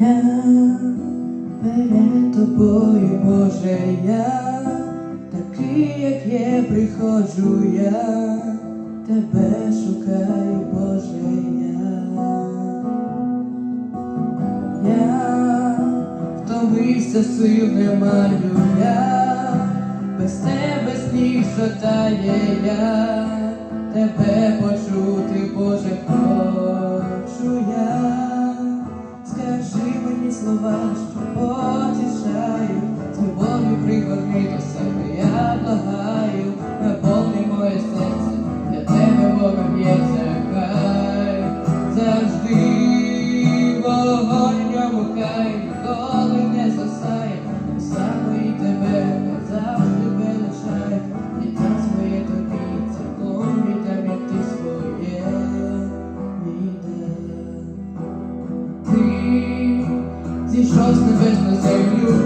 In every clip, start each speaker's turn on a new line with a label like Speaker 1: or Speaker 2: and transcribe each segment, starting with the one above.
Speaker 1: Я перед тобою, Боже, я такий, як є, приходжу я, тебе шукаю, Боже я. Я втомився, сил не маю я, без тебе сніг шатає я, тебе почути, Боже. Хто. Потішають, з любов'ю пригорни до себе, я благаю, наповни моє серце, для тебе Бога б'ється, хай завжди вогонь ньому хай ніколи не згасає, зійшов з небес на землю,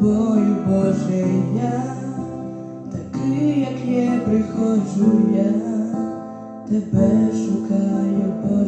Speaker 1: тобою, Боже, я, такий, як є, приходжу я, тебе шукаю, Боже.